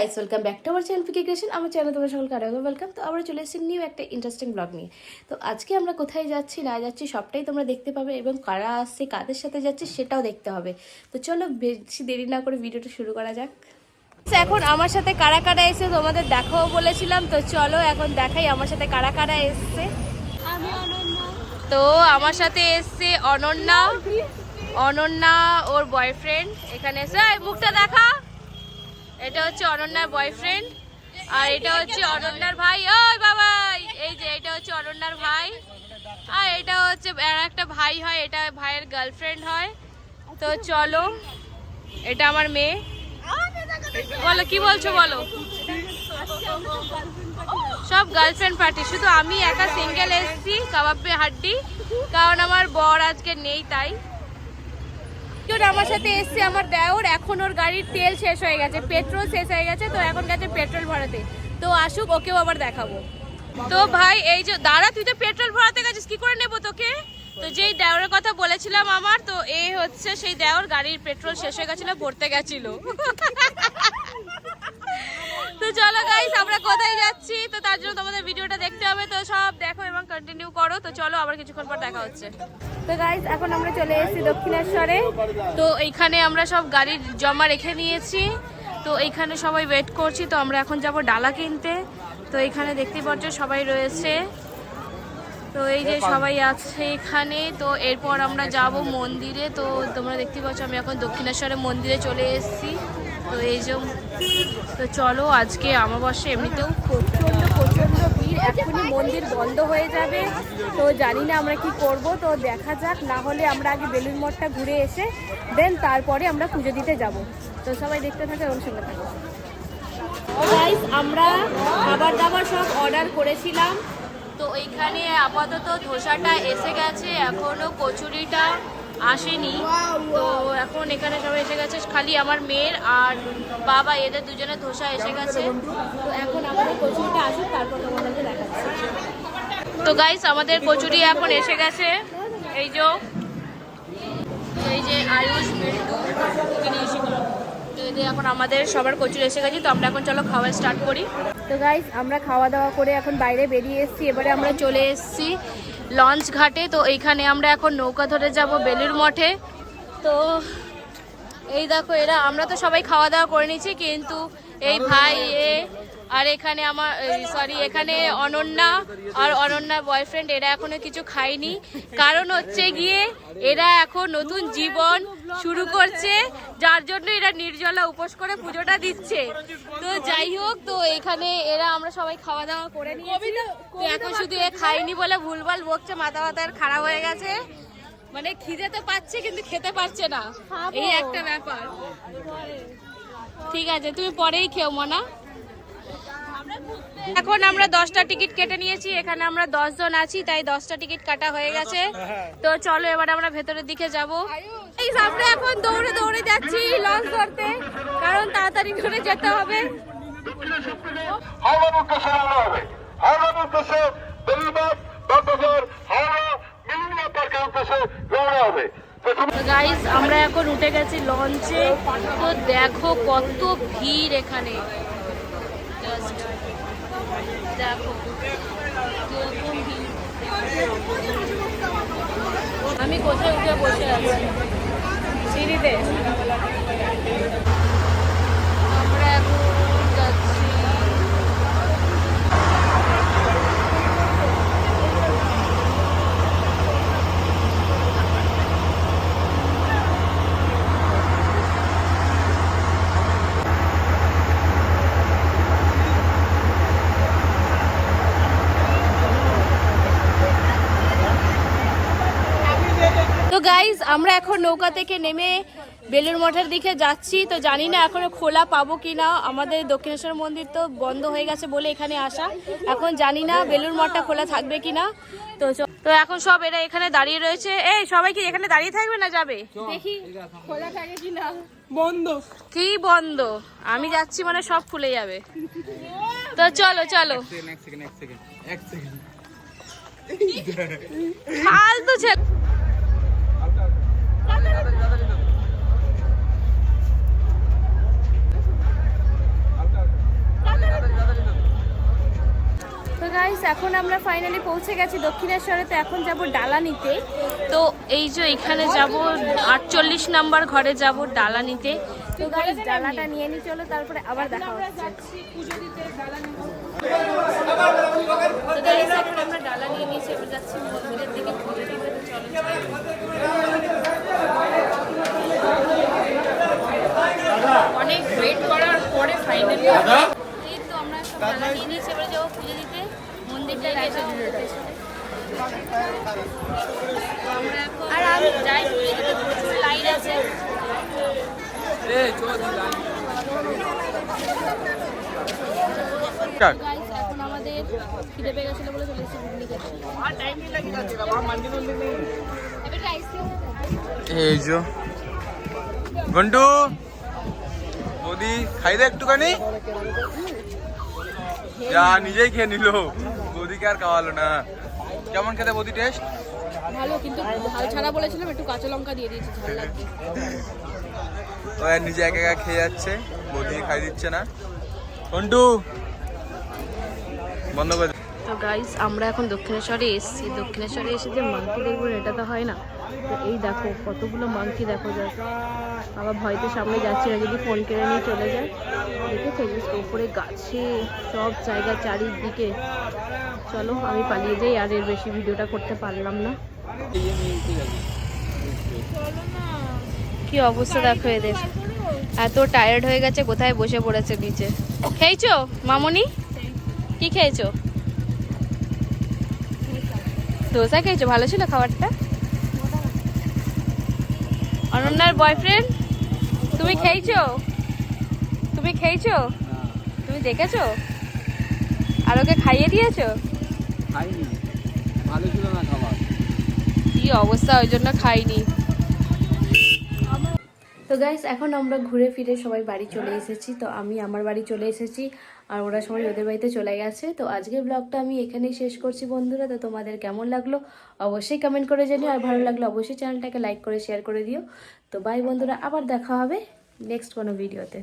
Guys welcome back to our channel PK creation আমার channel তোমার সকলকে আরও ওয়েলকাম তো আমরা চলে এসেছি নিউ একটা ইন্টারেস্টিং ব্লগ নিয়ে। তো আজকে আমরা কোথায় যাচ্ছি, না যাচ্ছি, সবটাই তোমরা দেখতে পাবে এবং কারা আসছে, কাদের সাথে যাচ্ছে, সেটাও দেখতে হবে। তো চলো বেশি দেরি না করে ভিডিওটা শুরু করা যাক। এখন আমার সাথে কারা কারা এসে তোমাদের দেখাও বলেছিলাম। তো চলো এখন দেখাই আমার সাথে কারা কারা এসছে। তো আমার সাথে এসছে অনন্যা। অনন্যা ওর বয়ফ্রেন্ড এখানে এসে মুখটা দেখা। এটা হচ্ছে অনন্যার বয়ফ্রেন্ড আর এটা হচ্ছে অনন্যার ভাই। ওই বাবা, এই যে এটা হচ্ছে অনন্যার ভাই। আর এটা হচ্ছে, আর একটা ভাই হয়, এটা ভাইয়ের গার্লফ্রেন্ড হয়। তো চলো, এটা আমার মেয়ে। বলো, কি বলছো বলো? সব গার্লফ্রেন্ড পার্টি শুধু আমি একা সিঙ্গেল এসেছি, কাবাবে হাড্ডি। কারণ আমার বর আজকে নেই, তাই। একজন আমার সাথে এসছে, আমার দেওর, এখন ওর গাড়ির তেল শেষ হয়ে গেছে, পেট্রোল শেষ হয়ে গেছে, তো এখন গেছে পেট্রোল ভরাতে। তো আসুক, ওকেও আবার দেখাবো। তো ভাই, এই যে, দাঁড়া, তুই তো পেট্রোল ভরাতে গেছিস, কি করে নেব তোকে? তো যেই দেওরের কথা বলেছিলাম আমার, তো এই হচ্ছে সেই দেওর, গাড়ির পেট্রোল শেষ হয়ে গেছিল, ভরতে গেছিল। চলো গাইস আমরা কোথায় যাচ্ছি? তো তার জন্য তোমাদের ভিডিওটা দেখতে হবে। তো সব দেখো এবং কন্টিনিউ করো। তো চলো আবার কিছুক্ষণ পর দেখা হচ্ছে। তো গাইস এখন আমরা চলে এসেছি দক্ষিণেশ্বরে। তো এইখানে আমরা সব গাড়ি জমা রেখে নিয়েছি। তো এইখানে সবাই ওয়েট করছি। তো আমরা এখন যাব ডালা কিনতে। তো এইখানে দেখতে পাচ্ছ সবাই রয়েছে। তো এই যে সবাই আছে এখানে। তো এরপর আমরা যাব মন্দিরে। তো তোমরা দেখতে পাচ্ছ আমি এখন দক্ষিণেশ্বরে মন্দিরে চলে এসেছি। তো এই যে, তো চলো আজকে আমাবস্যা এমনিতেও প্রচণ্ড প্রচণ্ড ভিড়। এখনই মন্দির বন্ধ হয়ে যাবে। তো জানি না আমরা কি করব। তো দেখা যাক, না হলে আমরা আগে বেলুন মঠটা ঘুরে এসে দেন তারপরে আমরা পুজো দিতে যাব। তো সবাই দেখতে থাকে ওর সঙ্গে থাকো। আমরা খাবার দাবার সব অর্ডার করেছিলাম। তো এইখানে আপাতত ধোসাটা এসে গেছে। এখনও কচুরিটা আসেনি। তো এখন এখানে সবাই এসে গেছে। খালি আমার মেয়ের আর বাবা, এদের দুজনে ধোসা এসে গেছে। তো এখন আমাদের কচুরিটা আসুক, তারপর তোমাদেরকে দেখাচ্ছি। তো গাইস আমাদের কচুরি এখন এসে গেছে। এই যে এই যে আয়ুষ মিন্টু যে এখন আমাদের সবার কচুর এসে গেছে, তো আমরা এখন চলো খাওয়া স্টার্ট করি। তো গাইজ আমরা খাওয়া দাওয়া করে এখন বাইরে বেরিয়ে এসেছি। এবারে আমরা চলে এসেছি লঞ্চ ঘাটে, তো এইখানে আমরা এখন নৌকা ধরে যাব বেলুর মঠে। তো এই দেখো এরা, আমরা তো সবাই খাওয়া দাওয়া করে নিয়েছি, কিন্তু এই ভাই এ আর এখানে আমার সরি এখানে অনন্যা আর অনন্যার বয়ফ্রেন্ড এরা এখনও কিছু খায়নি। কারণ হচ্ছে গিয়ে এরা এখন নতুন জীবন শুরু করছে যার জন্য এরা নির্জলা উপোস করে পুজোটা দিচ্ছে। তো যাই হোক তো এখানে এরা আমরা সবাই খাওয়া দাওয়া করে নিয়েছি। তো এখন শুধু এ খায়নি বলে ভুলভাল বকছে মাথা মাথা এর খারাপ হয়ে গেছে। মানে খিদে তো পাচ্ছে কিন্তু খেতে পারছে না। এই একটা ব্যাপার। ঠিক আছে তুমি পরেই খেও মনা। এখন আমরা দশটা টিকিট কেটে নিয়েছি এখানে আমরা দশ জন আছি তাই দশটা টিকিট কাটা হয়ে গেছে। তো চলো এবার আমরা ভেতরের দিকে যাব। আমরা এখন দৌড়ে দৌড়ে যাচ্ছি লঞ্চ ধরতে কারণ তাড়াতাড়ি করে যেতে হবে। গাইস আমরা এখন উঠে গেছি লঞ্চে। তো দেখো কত ভিড় এখানে। আমি কোথায় উঠে বসে আছি? সিঁড়িতে আমরা এখন যাচ্ছি তো গাইজ আমরা এখন নৌকা থেকে নেমে বেলুর মঠের দিকে যাচ্ছি। তো জানি না এখনও খোলা পাবো কি না আমাদের দক্ষিণেশ্বর মন্দির তো বন্ধ হয়ে গেছে বলে এখানে আসা। এখন জানি না বেলুর মঠটা খোলা থাকবে কি না তো তো এখন সব এরা এখানে দাঁড়িয়ে রয়েছে। এই সবাই কি এখানে দাঁড়িয়ে থাকবে না যাবে? দেখি খোলা থাকে কি না বন্ধ। কি বন্ধ? আমি যাচ্ছি মানে সব খুলে যাবে। তো চলো চলো। ফালতু ছেলে। এখন আমরা ফাইনালি পৌঁছে গেছি দক্ষিণেশ্বরে তো এখন যাব ডালা নিতে তো এই যে এখানে যাব আটচল্লিশ নাম্বার ঘরে যাব ডালা নিতে তো গাইস ডালাটা নিয়ে নি চলো তারপরে আবার দেখা হচ্ছে। এখন আমরা ডালা নিয়ে নিয়েছি এবার যাচ্ছি মন্দিরের দিকে পুজো দিতে চলো। অনেক ওয়েট করার পরে ফাইনালি আর আমি যাই প্রচুর লাইন আছে। এখন আমাদের খিদে পেয়ে গেছিল বলে চলে এসেছি ঘুগনি খেতে এবার আইসক্রিম এই যে। ঘন্টু বৌদি খাই দে একটুখানি। যা নিজেই খেয়ে নিল। বৌদিকে আর খাওয়ালো না? কেমন খেতে বৌদি টেস্ট ভালো কিন্তু ঝাল ছাড়া বলেছিলাম একটু কাঁচা লঙ্কা দিয়ে দিয়েছি ঝাল লাগবে ও নিজে একা একা খেয়ে যাচ্ছে বৌদি খাই দিচ্ছে না। ঘন্টু বন্ধ করে তো গাইস আমরা এখন দক্ষিণেশ্বরে এসেছি। দক্ষিণেশ্বরে এসে যে মাংকি দেখব এটা তো হয় না। তো এই দেখো কতগুলো মাংকি দেখো যায় আবার ভয়তে সামনে যাচ্ছে না যদি ফোন কেড়ে নিয়ে চলে যায়। দেখেছ উপরে গাছে সব জায়গা চারিদিকে। চলো, আমি পালিয়ে যাই, আর এর বেশি ভিডিওটা করতে পারলাম না। কি অবস্থা দেখো এদের। এত টায়ার্ড হয়ে গেছে, কোথায় বসে পড়েছে নিচে খেয়েছো, মামনি? কি খেয়েছো? দোসা খেয়েছো, ভালো ছিল খাবারটা? অনন্যার বয়ফ্রেন্ড তুমি খেয়েছো? তুমি খেয়েছো? তুমি দেখেছ? আর ওকে খাইয়ে দিয়েছ? খাইনি। ভালো ছিল না খাবার। কি অবস্থা ওই জন্য খাইনি। তো গাইস এখন আমরা ঘুরে ফিরে সবাই বাড়ি চলে এসেছি। তো আমি আমার বাড়ি চলে এসেছি আর ওরা সবাই ওদের বাড়িতে চলে গেছে। তো আজকের ব্লগটা আমি এখানেই শেষ করছি বন্ধুরা। তো তোমাদের কেমন লাগল অবশ্যই কমেন্ট করে জানিও। আর ভালো লাগল অবশ্যই চ্যানেলটাকে লাইক করে শেয়ার করে দিও। তো বাই বন্ধুরা আবার দেখা হবে নেক্সট কোনো ভিডিওতে